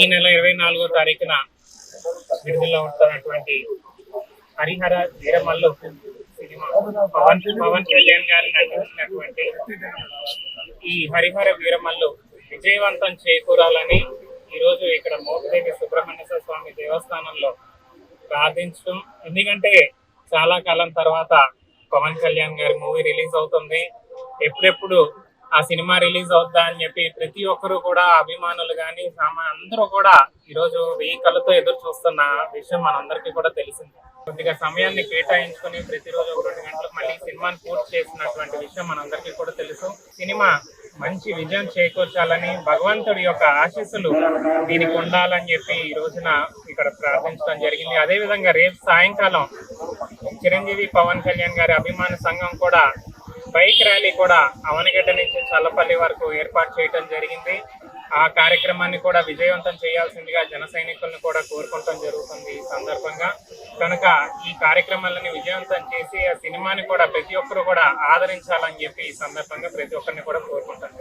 ఈ నెల ఇరవై నాలుగో తారీఖున విడుదల అవుతున్నటువంటి హరిహర వీరమల్లు సినిమా. పవన్ పవన్ కళ్యాణ్ గారు నటించినటువంటి ఈ హరిహర వీరమల్లు విజయవంతం చేకూరాలని ఈరోజు ఇక్కడ మోపిదేవి సుబ్రహ్మణ్య స్వామి దేవస్థానంలో ప్రార్థించడం. ఎందుకంటే చాలా కాలం తర్వాత పవన్ కళ్యాణ్ గారి మూవీ రిలీజ్ అవుతుంది. ఎప్పుడెప్పుడు ఆ సినిమా రిలీజ్ అవుద్దా అని చెప్పి ప్రతి ఒక్కరు కూడా అభిమానులు కానీ అందరూ కూడా ఈరోజు వెయ్యి కళ్ళతో ఎదురు చూస్తున్న విషయం మనందరికీ కూడా తెలిసింది. కొద్దిగా సమయాన్ని కేటాయించుకుని ప్రతిరోజు ఒక రెండు గంటలకు మళ్ళీ సినిమాని పూర్తి చేసినటువంటి విషయం మనందరికీ కూడా తెలుసు. సినిమా మంచి విజయం చేకూర్చాలని భగవంతుడి యొక్క ఆశీస్సులు దీనికి ఉండాలని చెప్పి ఈ రోజున ఇక్కడ ప్రార్థించడం జరిగింది. అదే విధంగా రేపు సాయంకాలం చిరంజీవి పవన్ కళ్యాణ్ గారి అభిమాన సంఘం కూడా బైక్ ర్యాలీ కూడా అవనగడ్డ నుంచి చల్లపల్లి వరకు ఏర్పాటు చేయడం జరిగింది. ఆ కార్యక్రమాన్ని కూడా విజయవంతం చేయాల్సిందిగా జన సైనికులను కూడా కోరుకుంటం జరుగుతుంది ఈ సందర్భంగా. కనుక ఈ కార్యక్రమాలని విజయవంతం చేసి ఆ సినిమాని కూడా ప్రతి ఒక్కరు కూడా ఆదరించాలని చెప్పి ఈ సందర్భంగా ప్రతి ఒక్కరిని కూడా కోరుకుంటాను.